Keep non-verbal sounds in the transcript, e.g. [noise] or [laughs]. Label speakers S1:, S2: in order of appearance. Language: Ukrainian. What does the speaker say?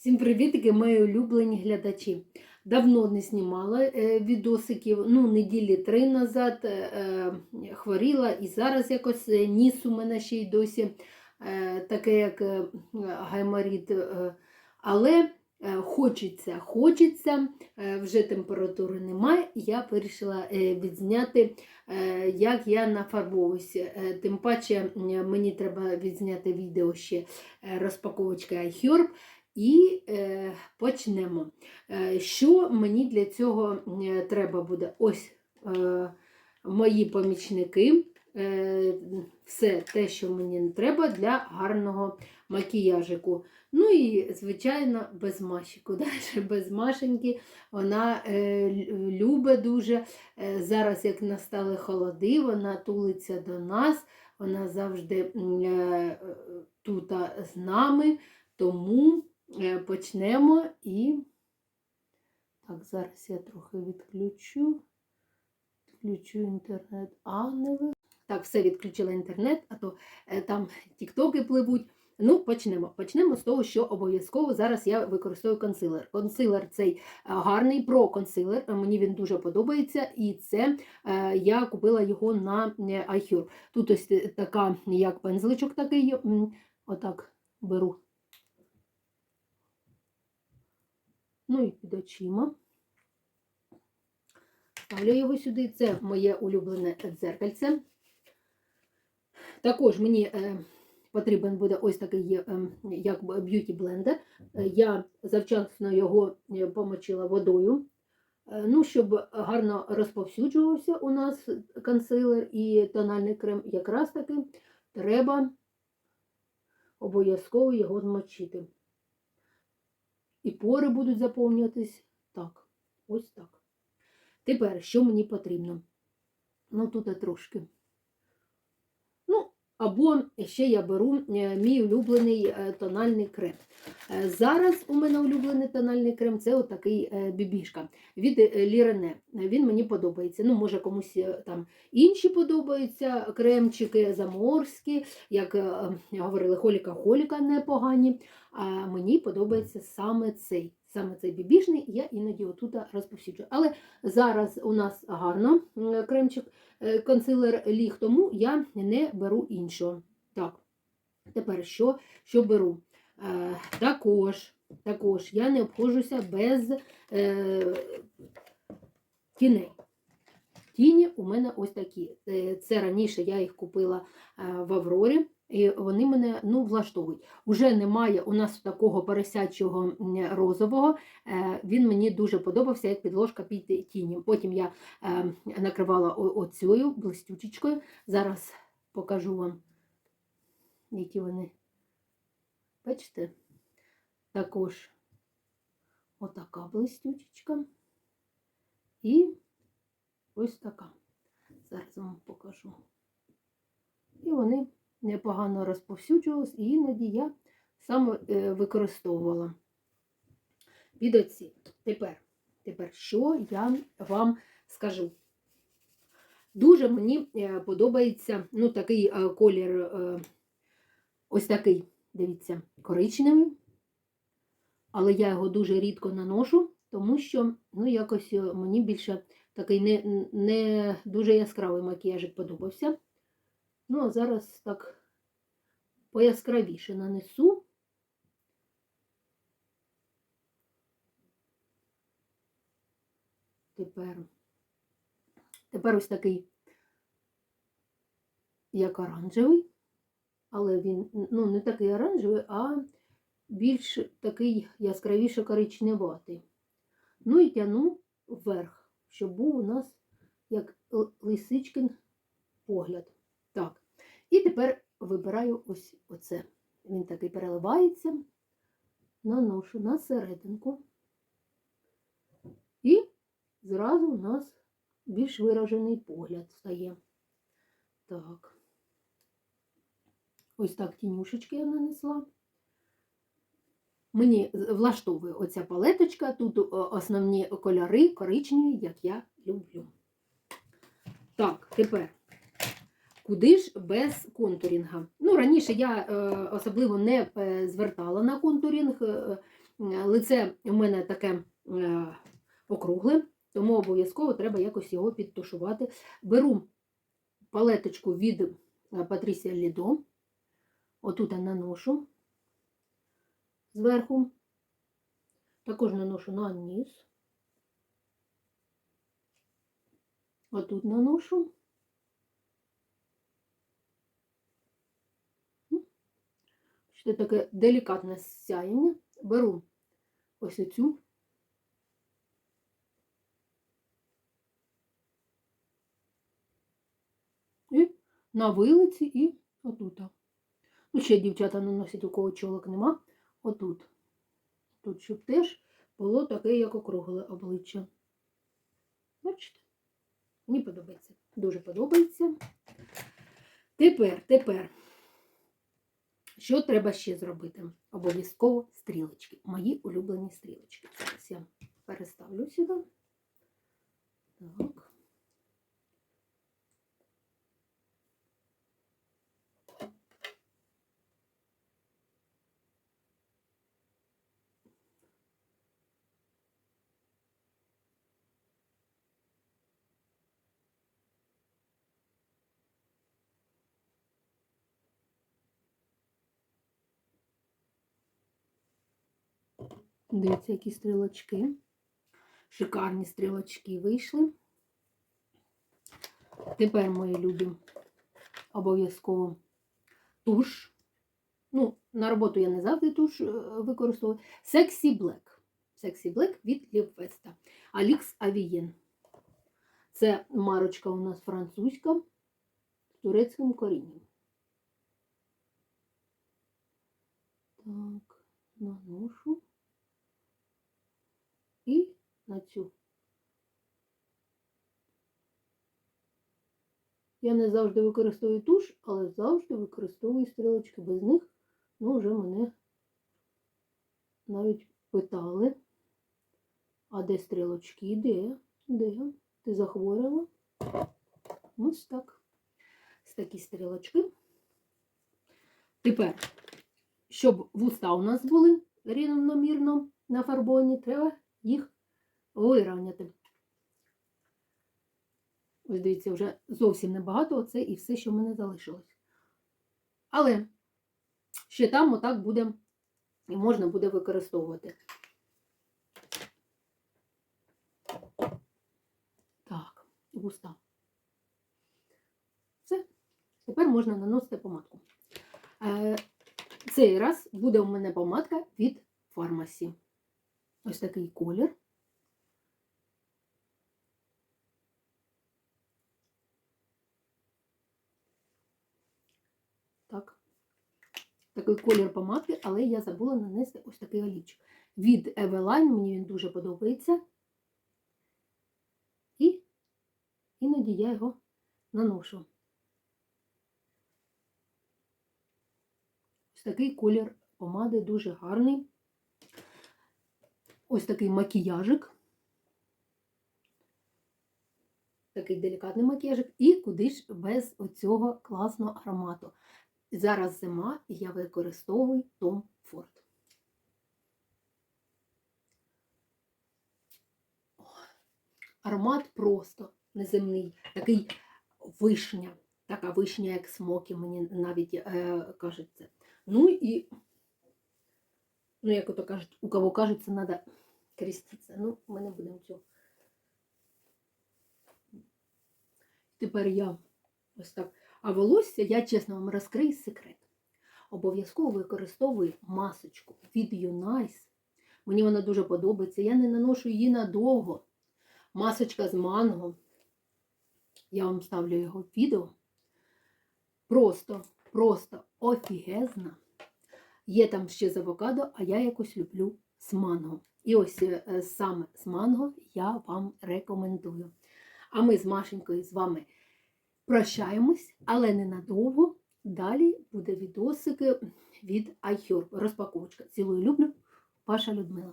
S1: Всім привітки, мої улюблені глядачі. Давно не знімала е, відосиків, ну, неділі три назад е, е, хворіла і зараз якось ніс у мене ще й досі таке, як гайморіт. Але хочеться, хочеться, вже температури немає, і я вирішила відзняти, як я нафарбовуюся. Тим паче мені треба відзняти відео ще розпаковочка iHerb. І е, почнемо. Е, що мені для цього е, треба буде? Ось е, мої помічники. Е, все те, що мені треба для гарного макіяжику. Ну і, звичайно, без машику. [laughs] Даже без машеньки вона е, лю- любить дуже. Е, зараз, як настали холоди, вона тулиться до нас, вона завжди е, тут з нами. Тому Е, почнемо і. Так, зараз я трохи відключу. Відключу інтернет, а не ви. Так, все відключила інтернет, а то е, там тіктоки пливуть. Ну, почнемо. Почнемо з того, що обов'язково зараз я використовую консилер. Консилер цей е, гарний про-консилер. е, Мені він дуже подобається, і це е, я купила його на е, iHerb. Тут ось е, така, як пензличок такий, отак беру. Ну і під очима. Ставлю його сюди. Це моє улюблене дзеркальце. Також мені е, потрібен буде ось такий е, як б'юті блендер. Е, Я завчасно його е, помочила водою. Ну, щоб гарно розповсюджувався у нас консилер і тональний крем, якраз таки треба обов'язково його змочити. І пори будуть заповнюватись так. Ось так. Тепер, що мені потрібно? Ну, тут трошки. Або ще я беру е, мій улюблений е, тональний крем. Е, Зараз у мене улюблений тональний крем це отакий бібішка від Лірене. Він мені подобається. Ну, може, комусь там інші подобаються кремчики заморські, як говорили, холіка-холіка непогані. А мені подобається саме цей. Саме цей бібішний, я іноді отут розповсюджую. Але зараз у нас гарно кремчик, е, консилер ліг, тому я не беру іншого. Так, тепер що, що беру? Е, також, також я не обходжуся без е, тіней. Тіні у мене ось такі. Е, Це раніше я їх купила е, в Аврорі. І вони мене ну, влаштовують. Уже немає у нас такого поросячого розового. Е, Він мені дуже подобався як підложка під тіні. Потім я е, накривала оцею блистючечкою. Зараз покажу вам, які вони. Бачите? Також отака блистючечка. І ось така. Зараз вам покажу. І вони непогано розповсюджувалась, і іноді я саме е, використовувала під оці. Тепер, тепер, що я вам скажу? Дуже мені е, подобається ну, такий е, колір, ось такий, дивіться, коричневий. Але я його дуже рідко наношу, тому що ну, якось мені більше такий не, не дуже яскравий макіяжик подобався. Ну, а зараз так пояскравіше нанесу. Тепер, тепер ось такий, як оранжевий, але він ну, не такий оранжевий, а більш такий яскравіше коричневатий. Ну і тяну вверх, щоб був у нас як лисичкин погляд. Так. І тепер вибираю ось оце. Він такий переливається, наношу на серединку. І зразу у нас більш виражений погляд стає. Так. Ось так тінюшечки я нанесла. Мені влаштовує оця палеточка. Тут основні кольори коричневі, як я люблю. Так, тепер Куди ж без контурінга? Ну, раніше я е, особливо не е, звертала на контурінг. Е, Лице у мене таке округле, тому обов'язково треба якось його підтушувати. Беру палеточку від Patricia Lido, отут я наношу зверху, також наношу на низ. Отут наношу. Це таке делікатне сяєння. Беру ось оцю. І на вилиці і отут. Ну, ще дівчата наносять, у кого чолок нема. Отут. Тут, щоб теж було таке, як округле обличчя. Бачите? Мені подобається. Дуже подобається. Тепер, тепер. Що треба ще зробити? Обов'язково стрілочки. Мої улюблені стрілочки. Зараз я переставлю сюди. Так. Дивіться, які стрілочки. Шикарні стрілочки вийшли. Тепер, мої любі, обов'язково туш. Ну, на роботу я не завжди туш е, використовую. Sexy Black. Sexy Black від Лівфеста. Алікс Авієн. Це марочка у нас французька з турецьким корінням. Так, наношу на цю. Я не завжди використовую туш, але завжди використовую стрілочки без них. Ну, вже мене навіть питали, а де стрілочки? Де? Де? Ти захворіла? Ось так. Ось такі стрілочки. Тепер, щоб вуста у нас були рівномірно нафарбовані, треба їх вирівняти. Ось дивіться, вже зовсім небагато, оце і все, що в мене залишилось. Але ще там отак буде, і можна буде використовувати. Так, густа. Все. Тепер можна наносити помадку. Е, Цей раз буде у мене помадка від фармасі. Ось такий колір. Так. Такий колір помадки, але я забула нанести ось такий олівчик. Від Eveline, мені він дуже подобається. І іноді я його наношу. Ось такий колір помади дуже гарний. Ось такий макіяжик. Такий делікатний макіяжик. І куди ж без оцього класного аромату. Зараз зима, і я використовую Ford. О, Аромат просто неземний, такий вишня, така вишня, як смокі, мені навіть е, кажеться. Ну і, ну, як ото кажуть, у кого кажеться, треба креститися. Ну, ми не будемо цього. Тепер я ось так. А волосся, я чесно вам розкрию секрет. Обов'язково використовую масочку від Юнайс. Мені вона дуже подобається. Я не наношу її надовго. Масочка з манго. Я вам ставлю його відео. Просто, просто офігезна. Є там ще з авокадо, а я якось люблю з манго. І ось е, саме з манго я вам рекомендую. А ми з Машенькою з вами прощаємось, але ненадовго. Далі буде відосики від iHerb. Розпаковочка. Цілую люблю, ваша Людмила.